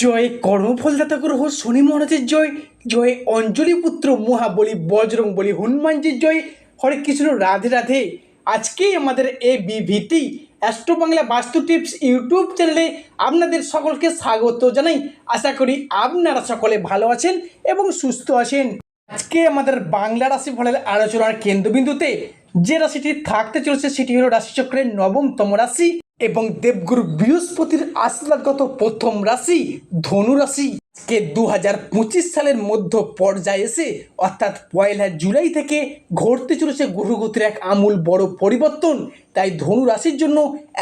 জয় কর্মফলদাতা গ্রহ শনি মহারাজের জয় জয় অঞ্জলি পুত্র মহাবলী বজরং বলি হনুমানজির জয়। হরে কৃষ্ণ, রাধে রাধে। আজকেই আমাদের এ বিভিটি অ্যাস্ট্রো বাংলা বাস্তু টিপস ইউটিউব চ্যানেলে আপনাদের সকলকে স্বাগত জানাই। আশা করি আপনারা সকলে ভালো আছেন এবং সুস্থ আছেন। আজকে আমাদের বাংলা রাশি ফলের আলোচনার কেন্দ্রবিন্দুতে যে রাশিটি থাকতে চলেছে সেটি হলো রাশিচক্রের নবমতম রাশি। এবং দেবগুরু বৃহস্পতির আশীর্বাদগত প্রথম রাশি ধনু রাশি। কে দু হাজার পঁচিশ সালের মধ্য পর্যায়ে এসে, অর্থাৎ পয়লা জুলাই থেকে ঘটতে চলেছে গ্রহগতির এক আমূল বড় পরিবর্তন। তাই ধনু রাশির জন্য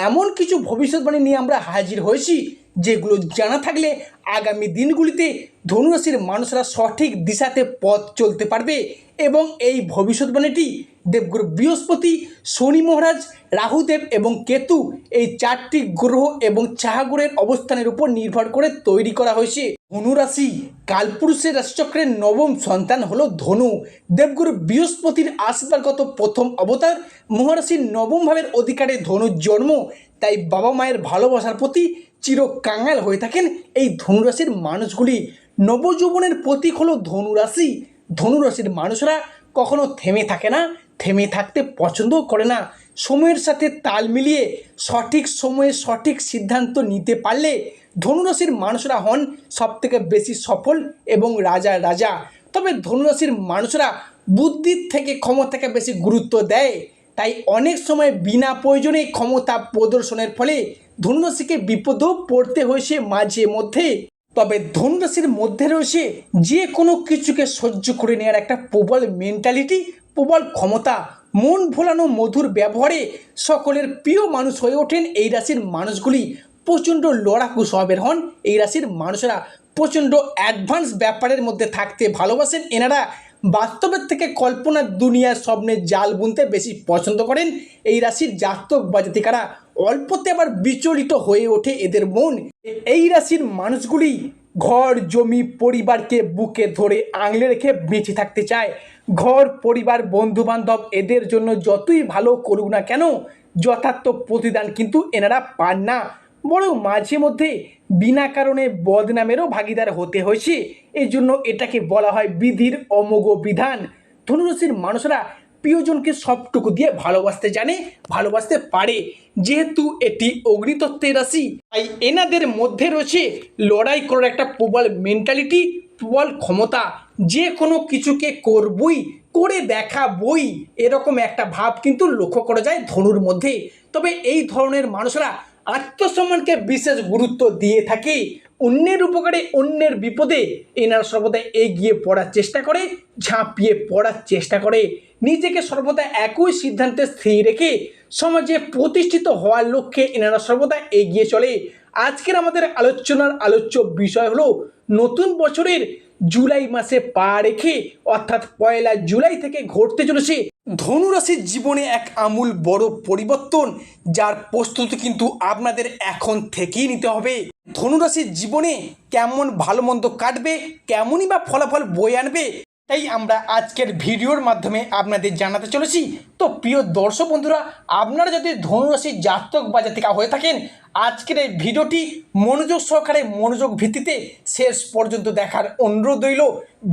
এমন কিছু ভবিষ্যৎবাণী নিয়ে আমরা হাজির হয়েছি। যেগুলো জানা থাকলে আগামী দিনগুলিতে ধনুরাশির মানুষরা সঠিক দিশাতে পথ চলতে পারবে এবং এই ভবিষ্যৎবাণীটি দেবগুরু বৃহস্পতি, শনি মহারাজ, রাহুদেব এবং কেতু এই চারটি গ্রহ এবং চাহাগুরের অবস্থানের উপর নির্ভর করে তৈরি করা হয়েছে। ধনুরাশি, কালপুরুষের রাশিচক্রের নবম সন্তান হলো ধনু। দেবগুরু বৃহস্পতির আশীর্বাদগত প্রথম অবতার, মহারাশির নবম ভাবের অধিকারে ধনুর জন্ম। তাই বাবা মায়ের ভালোবাসার প্রতি চির কাঙাল হয়ে থাকেন এই ধনুরাশির মানুষগুলি। নবযৌবনের প্রতীক হলো ধনুরাশি। ধনুরাশির মানুষরা কখনো থেমে থাকে না, থেমে থাকতে পছন্দও করে না। সময়ের সাথে তাল মিলিয়ে সঠিক সময়ে সঠিক সিদ্ধান্ত নিতে পারলে ধনুরাশির মানুষরা হন সবথেকে বেশি সফল এবং রাজা রাজা। তবে ধনুরাশির মানুষরা বুদ্ধির থেকে ক্ষমতাকে বেশি গুরুত্ব দেয়। তাই অনেক সময় বিনা প্রয়োজনে ক্ষমতা প্রদর্শনের ফলে ধনুরাশিকে বিপদেও পড়তে হয়েছে মাঝে মধ্যে। তবে ধনুরাশির মধ্যে রয়েছে যে কোনো কিছুকে সহ্য করে নেওয়ার একটা প্রবল মেন্টালিটি প্রবল ক্ষমতা, মন ভোলানো মধুর ব্যবহারে সকলের প্রিয় মানুষ হয়ে ওঠেন এই রাশির মানুষগুলি। প্রচণ্ড লড়াকু স্বভাবের হন এই রাশির মানুষেরা। প্রচণ্ড অ্যাডভান্স ব্যাপারের মধ্যে থাকতে ভালোবাসেন এনারা। বাস্তবের থেকে কল্পনার দুনিয়ার স্বপ্নের জাল বুনতে বেশি পছন্দ করেন এই রাশির জাতক বা জাতিকারা। অল্পতে আবার বিচলিত হয়ে ওঠে এদের মন। এই রাশির মানুষগুলি ঘর, জমি, পরিবারকে বুকে ধরে আঙলে রেখে বেঁচে থাকতে চায়। ঘর, পরিবার বন্ধু বান্ধব এদের জন্য যতই ভালো করুক না কেন, যথার্থ প্রতিদান কিন্তু এনারা পান না। বরং মাঝে মধ্যে বিনা কারণে বদনামেরও ভাগিদার হতে হয়েছে। এই জন্য এটাকে বলা হয় বিধির অমোঘ বিধান। ধনুরাশির মানুষরা প্রিয়জনকে সবটুকু দিয়ে ভালোবাসতে জানে, ভালোবাসতে পারে। যেহেতু এটি অগ্নিতত্ত্বের রাশি, তাই এনাদের মধ্যে রয়েছে লড়াই করার একটা প্রবল মেন্টালিটি প্রবল ক্ষমতা। যে কোনো কিছুকে করবই, করে দেখাবই, এরকম একটা ভাব কিন্তু লক্ষ্য করা যায় ধনুর মধ্যে। তবে এই ধরনের মানুষরা আত্মসম্মানকে বিশেষ গুরুত্ব দিয়ে থাকে, অন্যের উপকারে, অন্যের বিপদে। এনারা সর্বদা এগিয়ে পড়ার চেষ্টা করে, ঝাঁপিয়ে পড়ার চেষ্টা করে। নিজেকে সর্বদা একই সিদ্ধান্তে স্থির রেখে, সমাজে প্রতিষ্ঠিত হওয়ার লক্ষ্যে এনারা সর্বদা এগিয়ে চলে। আজকের আমাদের আলোচনার আলোচ্য বিষয় হলো, নতুন বছরের জুলাই মাসে পা রেখে, অর্থাৎ পয়লা জুলাই থেকে ঘটতে চলেছে ধনুরাশির জীবনে এক আমূল বড় পরিবর্তন, যার প্রস্তুতি কিন্তু আপনাদের এখন থেকেই নিতে হবে। ধনুরাশির জীবনে কেমন ভালো মন্দ কাটবে, কেমনই বা ফলাফল বয়ে আনবে তাই আমরা আজকের ভিডিওর মাধ্যমে আপনাদের জানাতে চলেছি, তো প্রিয় দর্শক বন্ধুরা, আপনারা যদি ধনুরাশির জাতক বা জাতিকা হয়ে থাকেন, আজকের এই ভিডিওটি মনোযোগ সহকারে মনোযোগ ভিত্তিতে শেষ পর্যন্ত দেখার অনুরোধ রইল।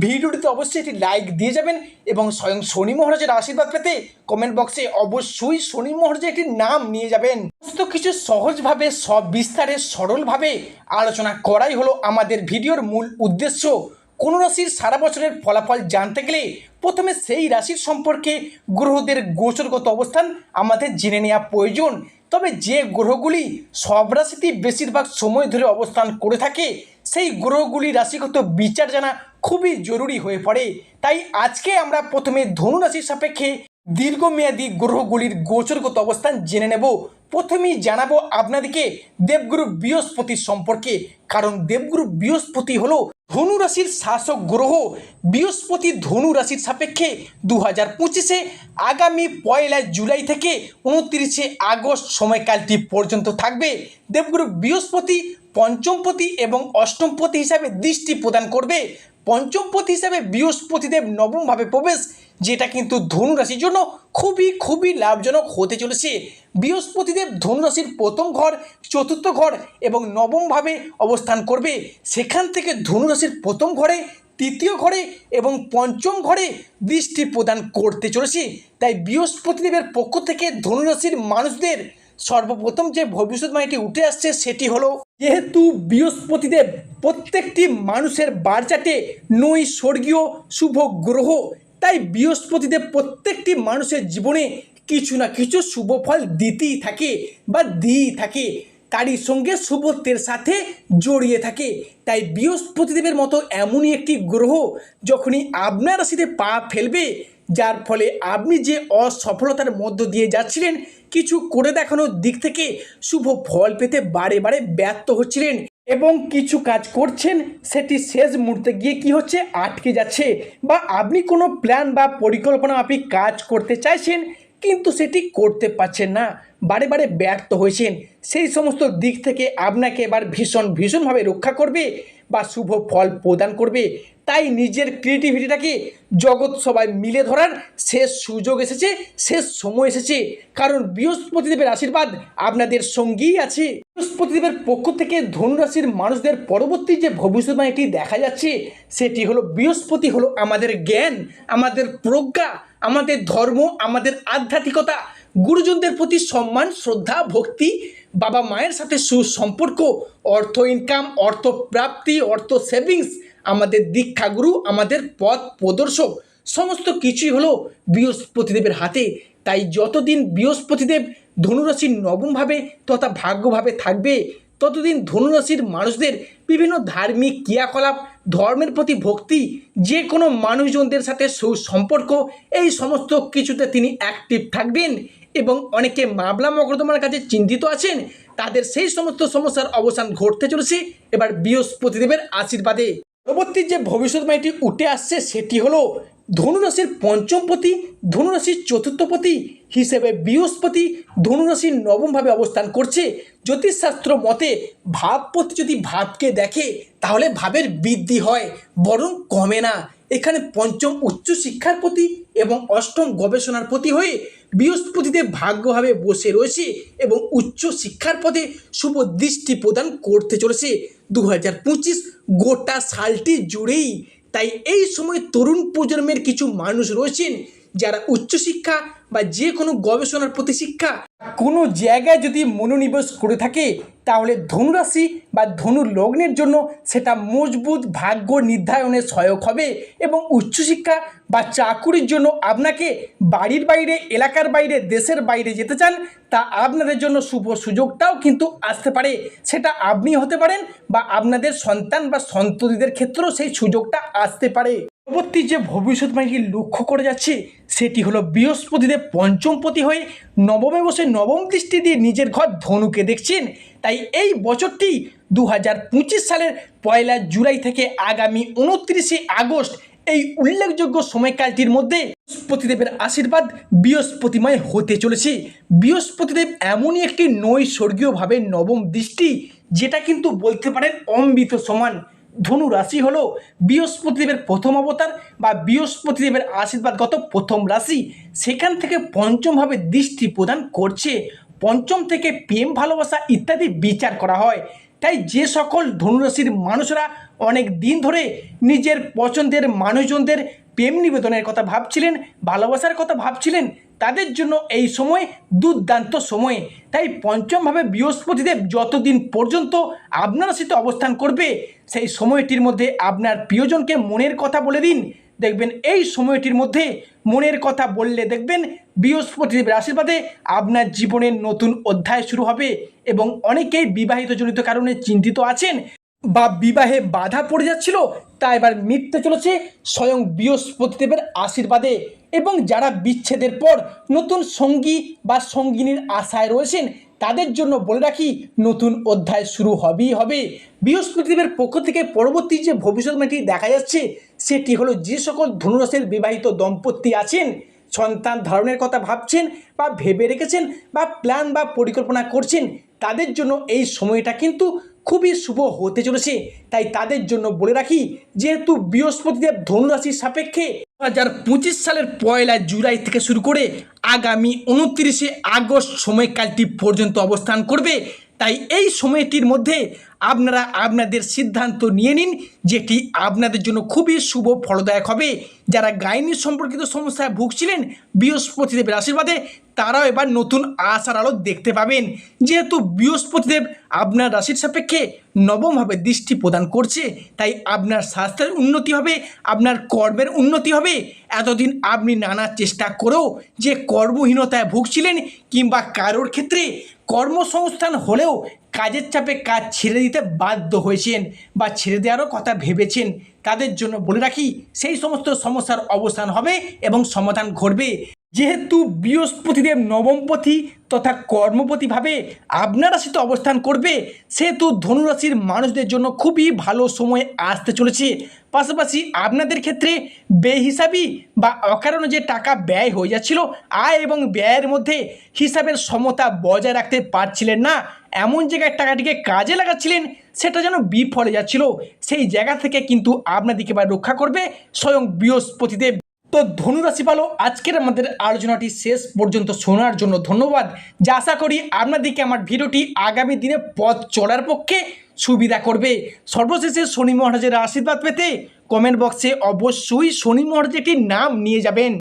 ভিডিওটিতে অবশ্যই একটি লাইক দিয়ে যাবেন এবং স্বয়ং শনি মহারাজের আশীর্বাদ পেতে কমেন্ট বক্সে অবশ্যই শনি মহারাজের একটি নাম নিয়ে যাবেন। সমস্ত কিছু সহজভাবে সব বিস্তারে সরলভাবে আলোচনা করাই হলো আমাদের ভিডিওর মূল উদ্দেশ্য। কোনো রাশির সারা বছরের ফলাফল জানতে গেলে প্রথমে সেই রাশির সম্পর্কে গ্রহদের গোচরগত অবস্থান আমাদের জেনে নেওয়া প্রয়োজন। তবে যে গ্রহগুলি সব রাশিতেই বেশিরভাগ সময় ধরে অবস্থান করে থাকে, সেই গ্রহগুলি রাশিগত বিচার জানা খুবই জরুরি হয়ে পড়ে। তাই আজকে আমরা প্রথমে ধনু রাশির সাপেক্ষে দীর্ঘমেয়াদী গ্রহগুলির গোচরগত অবস্থান জেনে নেব। প্রথমেই জানাব আপনাদেরকে দেবগুরু বৃহস্পতির সম্পর্কে। কারণ দেবগুরু বৃহস্পতি হলো ধনু রাশির শাসক গ্রহ। বৃহস্পতি ধনু রাশির সাপেক্ষে দু হাজার পঁচিশে আগামী পয়লা জুলাই থেকে উনত্রিশে আগস্ট সময়কালটি পর্যন্ত থাকবে। দেবগুরু বৃহস্পতি পঞ্চমপতি এবং অষ্টমপতি হিসাবে দৃষ্টি প্রদান করবে। পঞ্চমপতি হিসাবে বৃহস্পতিদেব নবমভাবে প্রবেশ যেটা কিন্তু ধনুরাশির জন্য খুবই খুবই লাভজনক হতে চলেছে। বৃহস্পতিদেব ধনুরাশির প্রথম ঘর, চতুর্থ ঘর এবং নবমভাবে অবস্থান করবে। সেখান থেকে ধনুরাশির প্রথম ঘরে, তৃতীয় ঘরে এবং পঞ্চম ঘরে দৃষ্টি প্রদান করতে চলেছে। তাই বৃহস্পতিদেবের পক্ষ থেকে ধনুরাশির মানুষদের সর্বপ্রথম যে ভবিষ্যৎবাণীটি উঠে আসছে সেটি হলো, যেহেতু বৃহস্পতিদেব প্রত্যেকটি মানুষের বারচাটে নৈ স্বর্গীয় শুভ গ্রহ তাই বৃহস্পতিদেব প্রত্যেকটি মানুষের জীবনে কিছু না কিছু শুভ ফল দিতেই থাকে বা দিয়েই থাকে। তারই সঙ্গে শুভত্বের সাথে জড়িয়ে থাকে। তাই বৃহস্পতিদেবের মতো এমনই একটি গ্রহ যখনই আপনার রাশিতে পা ফেলবে, যার ফলে আপনি যে অসফলতার মধ্য দিয়ে যাচ্ছিলেন, কিছু করে দেখানোর দিক থেকে শুভ ফল পেতে বারে বারে ব্যর্থ হচ্ছিলেন। এবং কিছু কাজ করছেন, সেটি শেষ মুহূর্তে গিয়ে কি হচ্ছে? আটকে যাচ্ছে। বা আপনি কোনো প্ল্যান বা পরিকল্পনা, আপনি কাজ করতে চাইছেন, কিন্তু সেটি করতে পারছেন না। বারে বারে ব্যর্থ হয়েছেন। সেই সমস্ত দিক থেকে আপনাকে এবার ভীষণ, ভীষণভাবে রক্ষা করবে বা শুভ ফল প্রদান করবে। তাই নিজের ক্রিয়েটিভিটিটাকে জগৎ সবাই মিলে ধরার শেষ সুযোগ এসেছে, শেষ সময় এসেছে। কারণ বৃহস্পতিদেবের আশীর্বাদ আপনাদের সঙ্গেই আছে। বৃহস্পতিদেবের পক্ষ থেকে ধনুরাশির মানুষদের পরবর্তী যে ভবিষ্যৎবাণীটি দেখা যাচ্ছে, সেটি হলো বৃহস্পতি হলো আমাদের জ্ঞান, আমাদের প্রজ্ঞা, আমাদের ধর্ম, আমাদের আধ্যাত্মিকতা। গুরুজনদের প্রতি সম্মান, শ্রদ্ধা, ভক্তি, বাবা মায়ের সাথে সুসম্পর্ক, অর্থ ইনকাম অর্থ প্রাপ্তি, অর্থ সেভিংস আমাদের দীক্ষাগুরু, আমাদের পথ প্রদর্শক, সমস্ত কিছুই হলো বৃহস্পতিদেবের হাতে। তাই যতদিন বৃহস্পতিদেব ধনুরাশির নবমভাবে তথা ভাগ্যভাবে থাকবে, ততদিন ধনুরাশির মানুষদের বিভিন্ন ধার্মিক ক্রিয়াকলাপ, ধর্মের প্রতি ভক্তি যে কোনো মানুষজনদের সাথে সুসম্পর্ক, এই সমস্ত কিছুতে তিনি অ্যাক্টিভ থাকবেন। এবং অনেকে মামলা মকদ্দমার কাছে চিন্তিত আছেন। তাদের সেই সমস্ত সমস্যার অবসান ঘটতে চলেছে। এবার বৃহস্পতিদেবের আশীর্বাদে। পরবর্তী যে ভবিষ্যৎবাণীটি উঠে আসছে, সেটি হলো ধনুরাশির পঞ্চমপতি, ধনুরাশির চতুর্থপতি হিসেবে বৃহস্পতি ধনুরাশির নবমভাবে অবস্থান করছে। জ্যোতিষশাস্ত্র মতে ভাবপতি যদি ভাবকে দেখে, তাহলে ভাবের বৃদ্ধি হয়, বরং কমে না। এখানে পঞ্চম উচ্চ শিক্ষার প্রতি এবং অষ্টম গবেষণার প্রতি হয়ে বৃহস্পতিতে ভাগ্যভাবে বসে রয়েছে এবং উচ্চ শিক্ষার পথে শুভ দৃষ্টি প্রদান করতে চলেছে। দু হাজার পঁচিশ গোটা সালটি জুড়েই। তাই এই সময় তরুণ প্রজন্মের কিছু মানুষ রয়েছেন যারা উচ্চশিক্ষা বা যে কোনো গবেষণার প্রতি শিক্ষা, কোনো জায়গায় যদি মনোনিবেশ করে থাকে, তাহলে ধনুরাশি বা ধনুর লগ্নের জন্য সেটা মজবুত ভাগ্য নির্ধারণে সহায়ক হবে এবং উচ্চশিক্ষা বা চাকুরির জন্য আপনাকে বাড়ির বাইরে, এলাকার বাইরে, দেশের বাইরে যেতে চান, তা আপনাদের জন্য শুভ সুযোগটাও কিন্তু আসতে পারে। সেটা আপনি হতে পারেন বা আপনাদের সন্তান বা সন্ততিদের ক্ষেত্রেও সেই সুযোগটা আসতে পারে। পরবর্তী যে ভবিষ্যৎবাণীটি লক্ষ্য করে যাচ্ছে, সেটি হলো বৃহস্পতিদেব পঞ্চমপতি হয়ে নবমে বসে নবম দৃষ্টি দিয়ে নিজের ঘর ধনুকে দেখছেন। তাই এই বছরটি দু হাজার পঁচিশ সালের পয়লা জুলাই থেকে আগামী উনত্রিশে আগস্ট এই উল্লেখযোগ্য সময়কালটির মধ্যে বৃহস্পতিদেবের আশীর্বাদ বৃহস্পতিময় হতে চলেছে। বৃহস্পতিদেব এমনই একটি নৈসর্গীয়ভাবে নবম দৃষ্টি, যেটা কিন্তু বলতে পারেন অমৃত সমান। ধনু রাশি হল বৃহস্পতিদেবের প্রথম অবতার বা বৃহস্পতিদেবের আশীর্বাদগত প্রথম রাশি। সেখান থেকে পঞ্চমভাবে দৃষ্টি প্রদান করছে। পঞ্চম থেকে প্রেম, ভালোবাসা ইত্যাদি বিচার করা হয়। তাই যে সকল ধনুরাশির মানুষরা অনেক দিন ধরে নিজের পছন্দের মানুষজনদের প্রেম নিবেদনের কথা ভাবছিলেন, ভালোবাসার কথা ভাবছিলেন তাদের জন্য এই সময় দুর্দান্ত সময়। তাই পঞ্চমভাবে বৃহস্পতিদেব যতদিন পর্যন্ত আপনার সাথে অবস্থান করবে, সেই সময়টির মধ্যে আপনার প্রিয়জনকে মনের কথা বলে দিন। দেখবেন এই সময়টির মধ্যে মনের কথা বললে দেখবেন বৃহস্পতিদেবের আশীর্বাদে আপনার জীবনের নতুন অধ্যায় শুরু হবে এবং অনেকেই বিবাহিতজনিত কারণে চিন্তিত আছেন। বা বিবাহে বাধা পড়ে যাচ্ছিল, তা এবার মিটতে চলেছে স্বয়ং বৃহস্পতিদেবের আশীর্বাদে। এবং যারা বিচ্ছেদের পর নতুন সঙ্গী বা সঙ্গিনীর আশায় রয়েছেন, তাদের জন্য বলে রাখি, নতুন অধ্যায় শুরু হবেই হবে। বৃহস্পতিদেবের পক্ষ থেকে পরবর্তী যে ভবিষ্যৎবাণীটি দেখা যাচ্ছে, সেটি হলো যে সকল ধনুরাশির বিবাহিত দম্পতি আছেন, সন্তান ধারণের কথা ভাবছেন বা ভেবে রেখেছেন বা প্ল্যান বা পরিকল্পনা করছেন, তাদের জন্য এই সময়টা কিন্তু খুবই শুভ হতে চলেছে। তাই তাদের জন্য বলে রাখি, যেহেতু বৃহস্পতিদেব ধনুরাশির সাপেক্ষে পঁচিশ সালের পয়লা জুলাই থেকে শুরু করে আগামী উনত্রিশে আগস্ট সময়কালটি পর্যন্ত অবস্থান করবে। তাই এই সময়টির মধ্যে আপনারা আপনাদের সিদ্ধান্ত নিয়ে নিন, যেটি আপনাদের জন্য খুবই শুভ ফলদায়ক হবে। যারা গাইনি সম্পর্কিত সমস্যায় ভুগছিলেন, বৃহস্পতিদেবের আশীর্বাদে তারাও এবার নতুন আশার আলো দেখতে পাবেন। যেহেতু বৃহস্পতিদেব আপনার রাশির সাপেক্ষে নবমভাবে দৃষ্টি প্রদান করছে, তাই আপনার স্বাস্থ্যের উন্নতি হবে, আপনার কর্মের উন্নতি হবে। এতদিন আপনি নানা চেষ্টা করেও যে কর্মহীনতায় ভুগছিলেন কিংবা কারোর ক্ষেত্রে কর্মসংস্থান হলেও কাজের চাপে কাজ ছেড়ে দিতে বাধ্য হয়েছেন বা ছেড়ে দেওয়ারও কথা ভেবেছেন, তাদের জন্য বলে রাখি সেই সমস্ত সমস্যার অবসান হবে এবং সমাধান ঘটবে। যেহেতু বৃহস্পতিদেব নবমপতি তথা কর্মপতিভাবে আপনার রাশিতে অবস্থান করবে, সেহেতু ধনুরাশির মানুষদের জন্য খুবই ভালো সময় আসতে চলেছে। পাশাপাশি আপনাদের ক্ষেত্রে বেহিসাবি বা অকারণে যে টাকা ব্যয় হয়ে যাচ্ছিল, আয় এবং ব্যয়ের মধ্যে হিসাবের সমতা বজায় রাখতে পারছিলেন না। এমন জায়গায় টাকাটিকে কাজে লাগাচ্ছিলেন, সেটা যেন বিফলে যাচ্ছিল। সেই জায়গা থেকে কিন্তু আপনাদেরকে এবার রক্ষা করবে স্বয়ং বৃহস্পতিদেব। তো ধনুরাশি পালো, আজকের আমাদের আলোচনাটি শেষ পর্যন্ত শোনার জন্য ধন্যবাদ। যা আশা করি আপনাদেরকে আমার ভিডিওটি আগামী দিনে পথ চলার পক্ষে সুবিধা করবে। সর্বশেষে শনি মহারাজের আশীর্বাদ পেতে কমেন্ট বক্সে অবশ্যই শনি মহারাজ একটি নাম নিয়ে যাবেন।